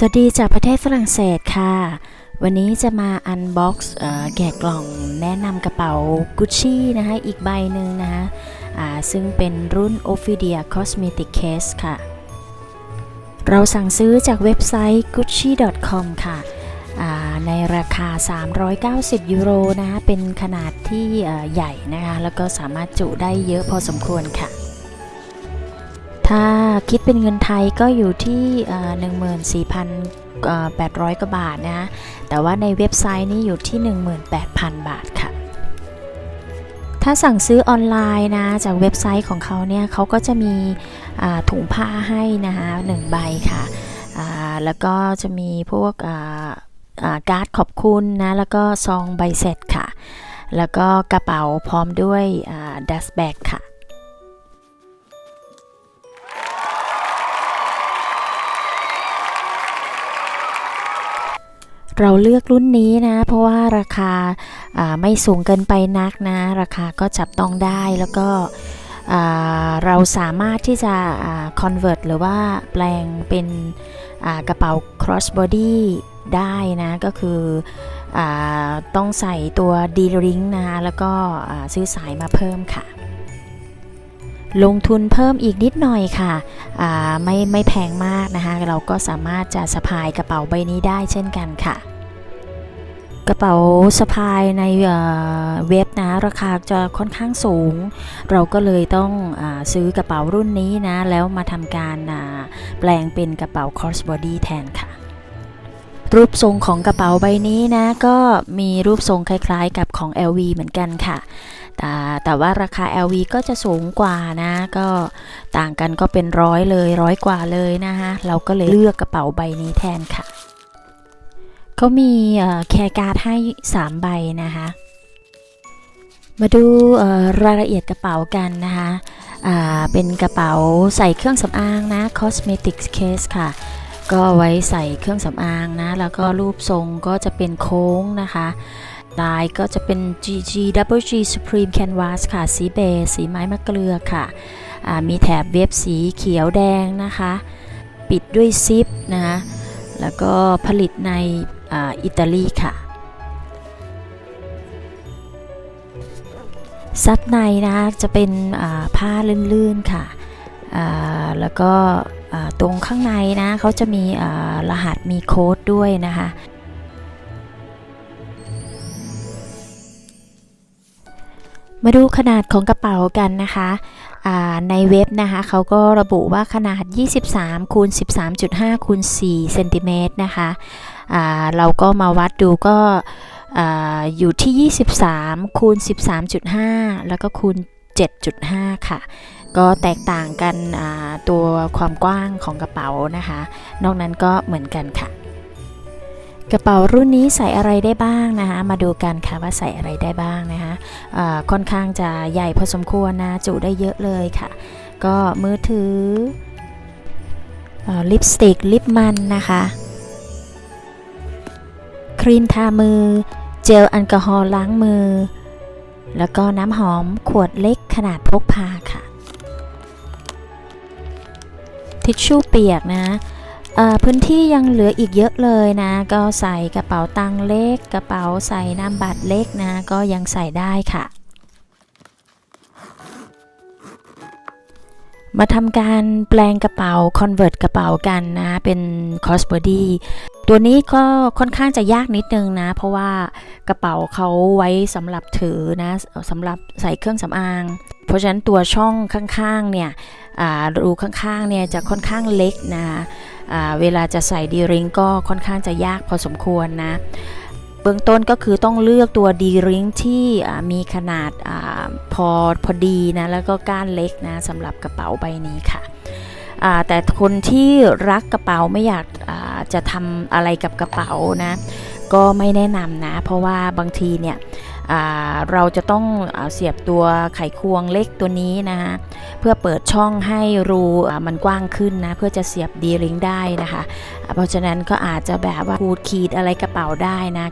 สวัสดีจากประเทศฝรั่งเศสค่ะ วันนี้จะมาอันบ็อกซ์แกะกล่องแนะนำกระเป๋ากุชชี่นะคะอีกใบหนึ่งนะคะซึ่งเป็นรุ่น Ophidia Cosmetic Case ค่ะ เราสั่งซื้อจากเว็บไซต์ gucci.com ค่ะในราคา 390 ยูโรนะคะเป็นขนาดที่ใหญ่นะคะ แล้วก็สามารถจุได้เยอะพอสมควรค่ะ คิดเป็นเงินไทยก็อยู่ที่เอ่อ14,800 กว่าบาทนะ แต่ว่าในเว็บไซต์นี่อยู่ที่ 18,000 บาทค่ะ ถ้าสั่งซื้อออนไลน์นะ จากเว็บไซต์ของเขาเนี่ยเขาก็จะมีถุงผ้าให้นะคะหนึ่งใบค่ะ แล้วก็จะมีพวกการ์ดขอบคุณนะ แล้วก็ซองใบเสร็จค่ะ แล้วก็กระเป๋าพร้อมด้วยดัสแบกค่ะ เราเลือกรุ่นนี้นะ เพราะว่าราคาไม่สูงเกินไปนักนะ ราคาก็จับต้องได้แล้วก็เราสามารถที่จะ convert หรือว่าแปลงเป็นกระเป๋า cross body ได้นะ ก็คืออต้องใส่ตัว D ring นะ แล้วก็ซื้อสายมาเพิ่มค่ะ ลงทุนเพิ่มอีกนิดหน่อยค่ะไม่ไม่แพงมากนะคะ เราก็สามารถจะสะพายกระเป๋าใบนี้ได้เช่นกันค่ะ กระเป๋าสะพายในเว็บนะ ราคาจะค่อนข้างสูง เราก็เลยต้องอซื้อกระเป๋ารุ่นนี้นะ แล้วมาทำการแปลงเป็นกระเป๋า crossbody แทนค่ะรูปทรงของกระเป๋าใบนี้นะ ก็มีรูปทรงคล้ายๆกับของ LV เหมือนกันค่ะ แต่แต่ว่าราคา LV ก็จะสูงกว่านะ ก็ต่างกันก็เป็นร้อยเลยร้อยกว่าเลยนะคะเราก็เลยเลือกกระเป๋าใบนี้แทนค่ะเขามีแคร์การ์ดให้ 3 ใบนะคะมาดูรายละเอียดกระเป๋ากันนะคะเป็นกระเป๋าใส่เครื่องสำอางนะ cosmetics case ค่ะ ก็ไว้ใส่เครื่องสำอางนะ แล้วก็รูปทรงก็จะเป็นโค้งนะคะ ลายก็จะเป็น GG Double G Supreme Canvas ค่ะ สีเบจสีไม้มะเกลือค่ะ มีแถบเว็บสีเขียวแดงนะคะ ปิดด้วยซิปนะคะแล้วก็ผลิตในออิตาลีค่ะ ซับในนะคะจะเป็นผ้าลื่นๆค่ะ แล้วก็ตรงข้างในนะเขาจะมีรหัสมีโค้ดด้วยนะคะ มาดูขนาดของกระเป๋ากันนะคะในเว็บนะคะเขาก็ระบุว่าขนาด 23คูณ13.5คูณ4เซนติเมตรนะคะเราก็มาวัดดูก็อ่าอยู่ที่ 23คูณ13.5 แล้วก็คูณ 7.5 ค่ะ ก็แตกต่างกันตัวความกว้างของกระเป๋านะคะ นอกนั้นก็เหมือนกันค่ะ กระเป๋ารุ่นนี้ใส่อะไรได้บ้างนะคะ มาดูกันค่ะว่าใส่อะไรได้บ้างนะคะอ่าค่อนข้างจะใหญ่พอสมควรนะ จุได้เยอะเลยค่ะ ก็มือถือลิปสติก ลิปมันนะคะ ครีมทามือ เจลแอลกอฮอล์ล้างมือ แล้วก็น้ำหอมขวดเล็กขนาดพกพาค่ะ ทิชชู่เปียกนะ พื้นที่ยังเหลืออีกเยอะเลยนะ ก็ใส่กระเป๋าตังค์เล็ก กระเป๋าใส่น้ำบัตรเล็กนะ ก็ยังใส่ได้ค่ะ มาทำการแปลงกระเป๋า convert กระเป๋ากันนะ เป็น crossbody ตัวนี้ก็ค่อนข้างจะยากนิดนึงนะ เพราะว่ากระเป๋าเขาไว้สำหรับถือนะสำหรับใส่เครื่องสำอาง เพราะฉะนั้นตัวช่องข้างๆเนี่ยรูข้างๆเนี่ยจะค่อนข้างเล็กนะเวลาจะใส่ดีริงก็ค่อนข้างจะยากพอสมควรนะเบื้องต้นก็คือต้องเลือกตัวดีริงที่มีขนาดอาพอพอดีนะแล้วก็ก้านเล็กนะสำหรับกระเป๋าใบนี้ค่ะแต่คนที่รักกระเป๋าไม่อยากาจะทำอะไรกับกระเป๋านะก็ไม่แนะนำนะ เพราะว่าบางทีเนี่ย เราจะต้องเสียบตัวไขควงเล็กตัวนี้นะคะเพื่อเปิดช่องให้รูมันกว้างขึ้นนะเพื่อจะเสียบดีริงได้นะคะ เพราะฉะนั้นก็อาจจะแบบว่าขูดขีดอะไรกระเป๋าได้นะ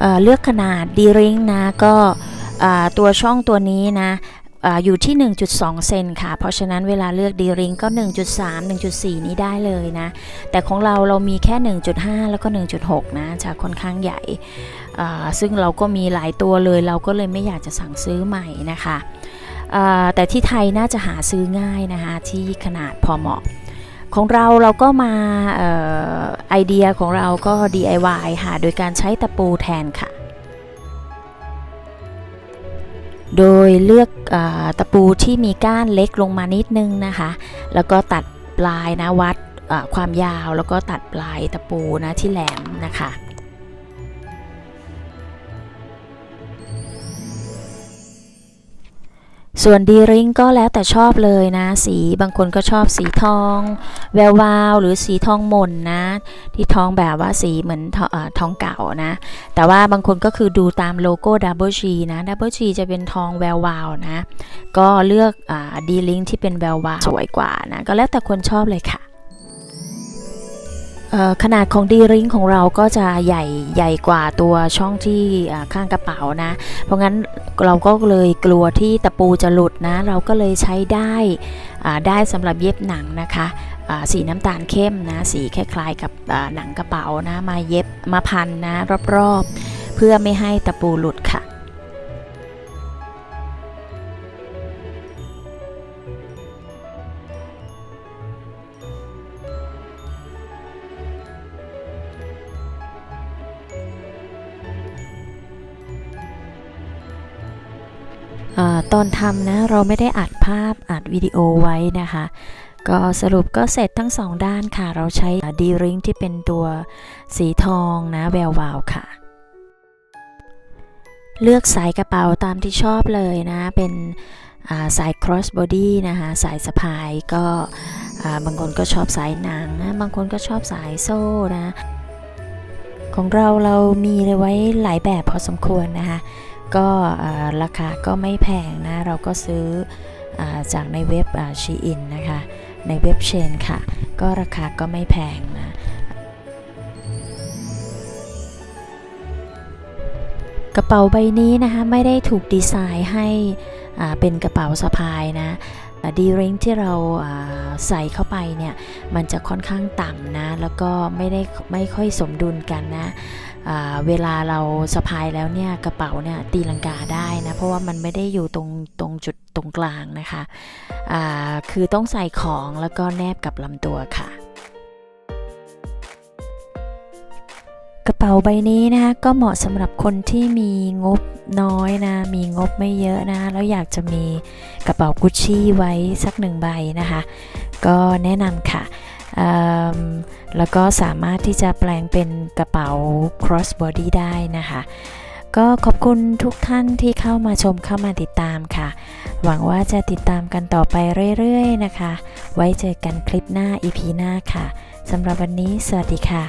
เเลือกขนาดดีริงนะก็ตัวช่องตัวนี้นะอยู่ที่ 1.2 เซนค่ะ เพราะฉะนั้นเวลาเลือกดีริงก็ 1.3 1.4 นี้ได้เลยนะ แต่ของเราเรามีแค่ 1.5 แล้วก็ 1.6 นะจะค่อนข้างใหญ่ ซึ่งเราก็มีหลายตัวเลยเราก็เลยไม่อยากจะสั่งซื้อใหม่นะคะแต่ที่ไทยน่าจะหาซื้อง่ายนะคะที่ขนาดพอเหมาะ ของเราเราก็มาออไอเดียของเราก็ DIY ค่ะโดยการใช้ตะปูแทนค่ะ โดยเลือกอตะปูที่มีก้านเล็กลงมานิดนึงนะคะ แล้วก็ตัดปลายนะวัดความยาวแล้วก็ตัดปลายตะปูนะที่แหลมนะคะ ส่วนดีริงก็แล้วแต่ชอบเลยนะ สีบางคนก็ชอบสีทอง แวววาวหรือสีทองมนนะ ที่ทองแบบว่าสีเหมือนทอทองเก่านะ แต่ว่าบางคนก็คือดูตามโลโก้ดับเบิลชีนะดับเบิลชีจะเป็นทองแวววาวนะ ก็เลือกดีลิงที่เป็นแวววาวสวยกว่านะ ก็แล้วแต่คนชอบเลยค่ะ ขนาดของดีริงของเราก็จะใหญ่ใหญ่กว่าตัวช่องที่ข้างกระเป๋านะ เพราะงั้นเราก็เลยกลัวที่ตะปูจะหลุดนะ เราก็เลยใช้ได้ได้สำหรับเย็บหนังนะคะสีน้ำตาลเข้มนะ สีคล้ายๆกับหนังกระเป๋านะ มาเย็บมาพันนะรอบๆ เพื่อไม่ให้ตะปูหลุดค่ะ ตอนทำนะเราไม่ได้อัดภาพอัดวิดีโอไว้นะคะ ก็สรุปก็เสร็จทั้งสองด้านค่ะ เราใช้ดีริงที่เป็นตัวสีทองนะแวววาวค่ะ เลือกสายกระเป๋าตามที่ชอบเลยนะ เป็นาสาย cross body นะคะ สายสะพายก็าบางคนก็ชอบสายหนังนะบางคนก็ชอบสายโซ่นะ ของเราเรามีเลยไว้หลายแบบพอสมควรนะคะ ก็ราคาก็ไม่แพงนะ เราก็ซื้ออจากในเว็บชีอินนะคะ ในเว็บเชนค่ะ ก็ราคาก็ไม่แพงนะกระเป๋าใบนี้นะคะไม่ได้ถูกดีไซน์ให้เป็นกระเป๋าสะพายนะดีริงที่เราใส่เข้าไปเนี่ย มันจะค่อนข้างต่ำนะ แล้วก็ไม่ได้ไม่ค่อยสมดุลกันนะ เวลาเราสะพายแล้วเนี่ยกระเป๋าเนี่ยตีลังกาได้นะเพราะว่ามันไม่ได้อยู่ตรงตรงจุดตรงกลางนะคะคือต้องใส่ของแล้วก็แนบกับลำตัวค่ะ กระเป๋าใบนี้นะคะก็เหมาะสำหรับคนที่มีงบน้อยนะมีงบไม่เยอะนะแล้วอยากจะมีกระเป๋ากุชชี่ไว้สักหนึ่งใบนะคะ ก็แนะนำค่ะ แล้วก็สามารถที่จะแปลงเป็นกระเป๋า cross body ได้นะคะ ก็ขอบคุณทุกท่านที่เข้ามาชมเข้ามาติดตามค่ะ หวังว่าจะติดตามกันต่อไปเรื่อยๆนะคะ ไว้เจอกันคลิปหน้า EP หน้าค่ะสำหรับวันนี้ สวัสดีค่ะ